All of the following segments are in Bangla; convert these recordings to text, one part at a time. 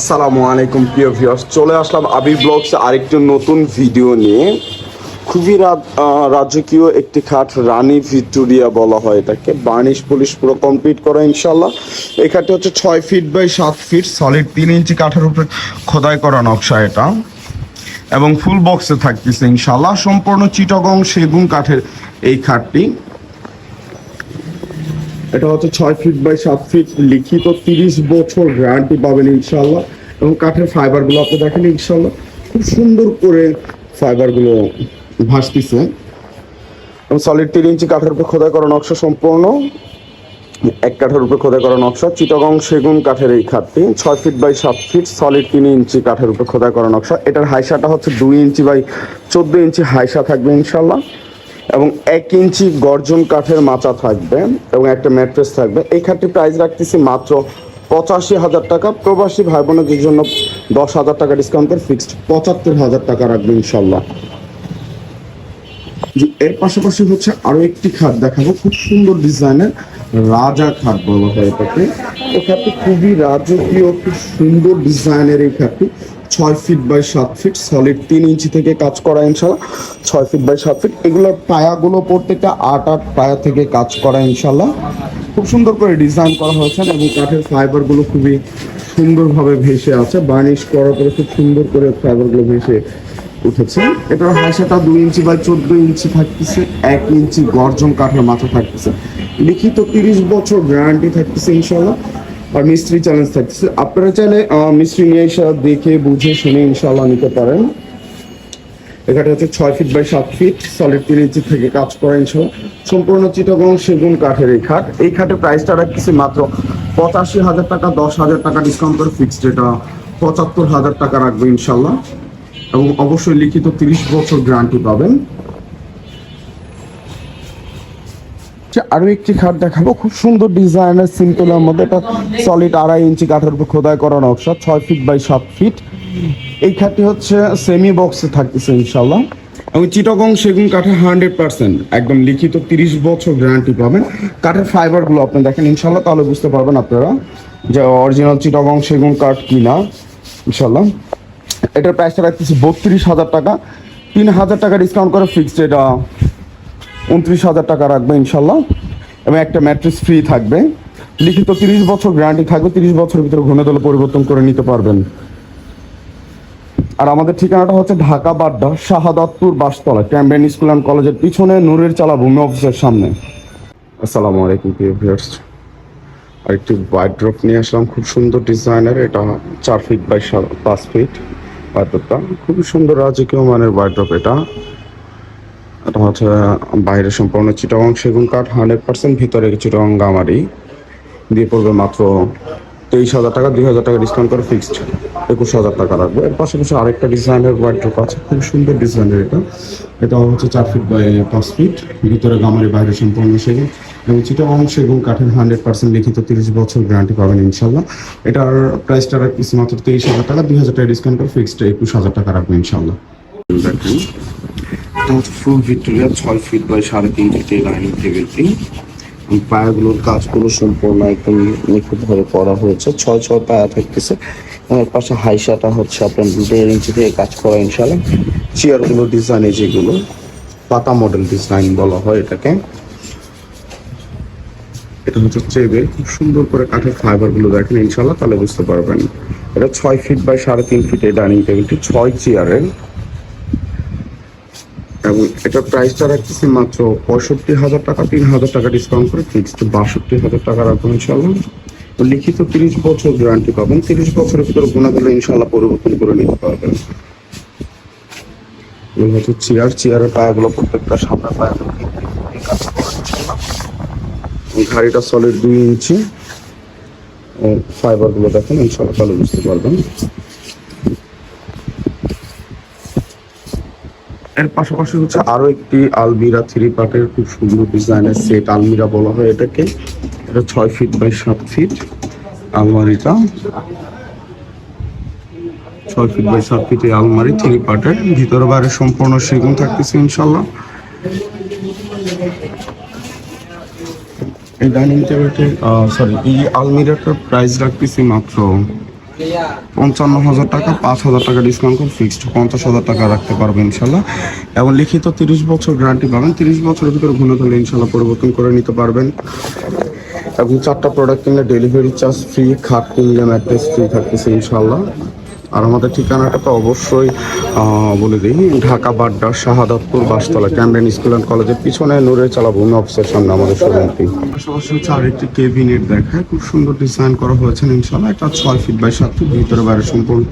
আসসালামু আলাইকুম, প্রিয় ভিউয়ার্স চলে আসলাম আবির ব্লগস আরেকটি নতুন ভিডিও নিয়ে। খুবই রাজকীয় একটি খাট রানী ভিক্টোরিয়া বলা হয় এটাকে। বার্নিশ পুলিশ পুরো কমপ্লিট করা ইনশাল্লাহ এই খাটটি হচ্ছে ছয় ফিট বাই সাত ফিট সলিড তিন ইঞ্চি কাঠের উপরে খোদাই করা নকশা এটা। এবং ফুল বক্সে থাকতেছে ইনশাল্লাহ সম্পূর্ণ চিটগং সেগুন কাঠের এই খাটটি। এটা হচ্ছে ছয় ফিট বাই সাত ফিট লিখিত তিরিশ বছর গ্যারান্টি পাবেন ইনশাল্লাহ এবং কাঠের ফাইবারগুলো আপনি দেখেন ইনশাল্লাহ খুব সুন্দর করে ফাইবারগুলো ভাসতেছে। এবং সলিড তিন ইঞ্চি কাঠের উপর খোদাই করা নকশা সম্পূর্ণ। এক কাঠের উপর খোদাই করা নকশা। চিটাগং সেগুন কাঠের এই খাটটি। ছয় ফিট বাই সাত ফিট সলিড তিন ইঞ্চি কাঠের উপর খোদাই করা নকশা। এটার হাইসাটা হচ্ছে দুই ইঞ্চি বাই চোদ্দ ইঞ্চি হাইসা থাকবে ইনশাল্লাহ এবং এক ইঞ্চি গর্জন কাঠের মাচা থাকবে এবং একটা ম্যাট্রেস থাকবে। এই খাটটি প্রাইস রাখতেছি মাত্র পঁচাশি হাজার টাকা। প্রবাসী ভাই বোনদের জন্য দশ হাজার টাকা ডিসকাউন্টের ফিক্সড পঁচাত্তর হাজার টাকা রাখবে ইনশাল্লাহ এর পাশাপাশি হচ্ছে আরও একটি খাট দেখাবো। খুব সুন্দর ডিজাইনের রাজা খাট বলা হয় এটাকে। এই খাটটি খুবই রাজকীয়, খুব সুন্দর ডিজাইনের এই খাটটি। ছয় ফিট বাই সাত ফিট সলিড তিন ইঞ্চি থেকে কাজ করা ইনশাল্লাহ ছয় ফিট বাই সাত ফিট এগুলোর পায়াগুলো প্রত্যেকটা আট আট পায়া থেকে কাজ করা ইনশাল্লাহ খুব সুন্দর করে ডিজাইন করা হয়েছে এবং কাঠের ফাইবারগুলো খুবই সুন্দরভাবে ভেসে আছে। বার্নিশ করার পরে খুব সুন্দর করে ফাইবারগুলো ভেসে উঠেছে। এটার হাসাটা দুই ইঞ্চি বাই চোদ্দ ইঞ্চি থাকতেছে। এক ইঞ্চি গর্জন কাঠের মাথা থাকতেছে। লিখিত তিরিশ বছর গ্যারান্টি থাকতেছে ইনশাল্লাহ আর মিস্ত্রি চ্যালেঞ্জ থাকতেছে। আপনারা চাইলে মিস্ত্রি নিয়ে এসে দেখে, বুঝে, শুনে ইনশাল্লাহ নিতে পারেন। এখানে হচ্ছে ছয় ফিট বাই সাত ফিট সলিড তিন ইঞ্চি থেকে কাজ করা ইনশাল্লাহ সম্পূর্ণ চিটাগং সেগুন কাঠের এই খাট। এই খাটের প্রাইসটা রাখতেছি মাত্র পঁচাশি হাজার টাকা, দশ হাজার টাকা ডিসকাউন্ট করে ফিক্সড এটা পঁচাত্তর হাজার টাকা রাখবে ইনশাল্লাহ এবং অবশ্যই লিখিত তিরিশ বছর গ্যারান্টি পাবেন। আচ্ছা, আরও একটি খাট দেখাবো। খুব সুন্দর ডিজাইনের সিম্পলের মধ্যে এটা সলিড আড়াই ইঞ্চি কাঠের উপর খোদাই করা নকশা ছয় ফিট বাই সাত ফিট এই খাটটি হচ্ছে সেমি বক্সে থাকতেছে ইনশাল্লাহ এবং চিটাগং সেগুন কাঠের হান্ড্রেড পার্সেন্ট একদম লিখিত তিরিশ বছর গ্যারান্টি পাবেন। কাঠের ফাইবারগুলো আপনি দেখেন ইনশাল্লাহ তাহলে বুঝতে পারবেন আপনারা যে অরিজিনাল চিটাগং সেগুন কাঠ কিনা ইনশাল্লাহ এটার প্রাইসটা রাখতেছি বত্রিশ হাজার টাকা। তিন হাজার টাকা ডিসকাউন্ট করে ফিক্সড এটা উনত্রিশ হাজার টাকা রাখবে ইনশাল্লাহ, এবং একটা ম্যাট্রেস ফ্রি থাকবে। লিখিত তিরিশ বছর গ্যারান্টি থাকবে, তিরিশ বছরের ভিতরে ঘুমে দলে পরিবর্তন করে নিতে পারবেন। আর আমাদের ঠিকানাটা হচ্ছে Dhaka Badda, Shahadatpur Bashtola Cambrian school and কলেজের পিছনে নূরের চালা ভূমি অফিসের সামনে। আসসালামু আলাইকুম ভিউয়ার্স। আরেকটি হোয়াইট ড্রপ নিয়ে আসলাম। খুব সুন্দর ডিজাইনের এটা চার ফিট বাই পাঁচ ফিট হোয়াইট খুবই সুন্দর রাজকীয় মানের হোয়াইট ড্রপ এটা। এটা হচ্ছে বাইরে সম্পূর্ণ চিটাগং সেগুন কাঠ হান্ড্রেড পার্সেন্ট, ভিতরে চিটাগং গামারি। দিয়ে পড়বে মাত্র তেইশ হাজার টাকা, দুই হাজার টাকা ডিসকাউন্ট করে ফিক্সড একুশ হাজার টাকা রাখবে এর পাশাপাশি আরেকটা ডিজাইনের ওয়ার্ড্রোপ আছে, খুব সুন্দর ডিজাইনের এটা। এটা হচ্ছে চার ফিট বাই পাঁচ ফিট ভিতরে গামারি, বাইরে সম্পূর্ণ সেগুন। এবং চিটাগং সেগুন কাঠের হান্ড্রেড পার্সেন্ট লিখিত তিরিশ বছর গ্যারান্টি পাবেন ইনশাল্লাহ এটার প্রাইসটা রাখতেছি মাত্র তেইশ হাজার টাকা, দুই হাজার টাকা ডিসকাউন্ট করে ফিক্সড একুশ হাজার টাকা রাখবে ইনশাল্লাহ দেখেন এটা ফুল ভিক্টোরিয়া ছয় ফিট বাই সাড়ে তিন ফিট এই ডাইনিং টেবিলটি পায়াগুলোর কাজগুলো সম্পূর্ণ একদম নিখুঁতভাবে করা হয়েছে। ছয় ছয় পায়া থাকতেছে। এর পাশে হাইসাটা হচ্ছে আপনার দেড় ইঞ্চি থেকে কাজ করা ইনশাল্লাহ চেয়ারগুলো ডিজাইনে যেগুলো, পাতা মডেল ডিজাইন বলা হয় এটাকে। এটা হচ্ছে চেবে খুব সুন্দর করে কাঠের ফাইবারগুলো দেখেন ইনশাল্লাহ তাহলে বুঝতে পারবেন। এটা ছয় ফিট বাই সাড়ে তিন ফিট এই ডাইনিং টেবিলটি ছয় চেয়ারের এবং এটার প্রাইসটা রাখতেছি মাত্র পঁয়ষট্টি হাজার টাকা, তিন হাজার টাকা ডিসকাউন্ট করে ফিক্সড বাষট্টি হাজার টাকা রাখব ইনশাল্লাহ লিখিত তিরিশ বছর গ্যারান্টি পাবেন। তিরিশ বছরের ভিতরে গোনা দিলে ইনশাল্লাহ পরিবর্তন করে নিতে পারবেন। হচ্ছে চেয়ার চেয়ারের পায়াগুলো প্রত্যেকটা সামনে পায়াগুলো ঘাড়িটা সলিড দুই ইঞ্চি। ফাইবারগুলো দেখেন ইনশাল্লাহ তাহলে বুঝতে পারবেন। এর পাশাপাশি হচ্ছে আরও একটি আলমিরা থ্রি পার্টের খুব সুন্দর ডিজাইনের সেট আলমিরা বলা হয় এটাকে। এটা ছয় ফিট বাই সাত ফিট আলমারিটা। ছয় ফিট বাই সাত ফিট আলমারি থ্রি পার্টের। ভিতরে বাইরে সম্পূর্ণ সেগুন থাকতেছে ইনশাল্লাহ। এই ডাইনিং টেবিলটি সরি এই আলমিরাটার প্রাইস রাখতেছি মাত্র পঞ্চান্ন হাজার টাকা, পাঁচ হাজার টাকা ডিসকাউন্ট করে ফিক্সড পঞ্চাশ হাজার টাকা রাখতে পারবে ইনশাল্লাহ। এবং লিখিত তিরিশ বছর গ্যারান্টি পাবেন। তিরিশ বছরের ভিতরে ঘুরে ধরে ইনশাল্লাহ পরিবর্তন করে নিতে পারবেন। এবং চারটা প্রোডাক্ট কিনলে ডেলিভারি চার্জ ফ্রি খাট কিনলে ম্যাট্রেস ফ্রি থাকতেছে ইনশাল্লাহ। আর আমাদের ঠিকানাটা তো অবশ্যই বলে দিই, Dhaka, Badda, Shahadatpur Bashtola Cambrian school and কলেজের পিছনে নূরের চালা ভূমি অফিসের সামনে আমাদের শোরুমটি পাশাপাশি হচ্ছে আরেকটি কেবিনেট দেখায় খুব সুন্দর ডিজাইন করা হয়েছে ইনশাল্লাহ এটা ছয় ফিট বাই সাত ফিট, ভিতরে বাইরে সম্পূর্ণ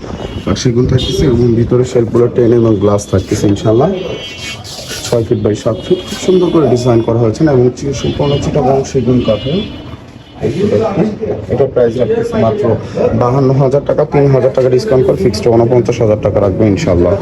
সেগুন থাকতেছে এবং ভিতরে শেলফগুলো টেন এবং গ্লাস থাকতেছে ইনশাল্লাহ ছয় ফিট বাই সাত ফিট, খুব সুন্দর করে ডিজাইন করা হয়েছে এবং সম্পূর্ণ চিটাগাং সেগুন কাঠে এটা প্রাইস রাখতেছি মাত্র বাহান্ন হাজার টাকা, তিন হাজার টাকা ডিসকাউন্ট করে ফিক্সড উনপঞ্চাশ হাজার টাকা রাখব ইনশাল্লাহ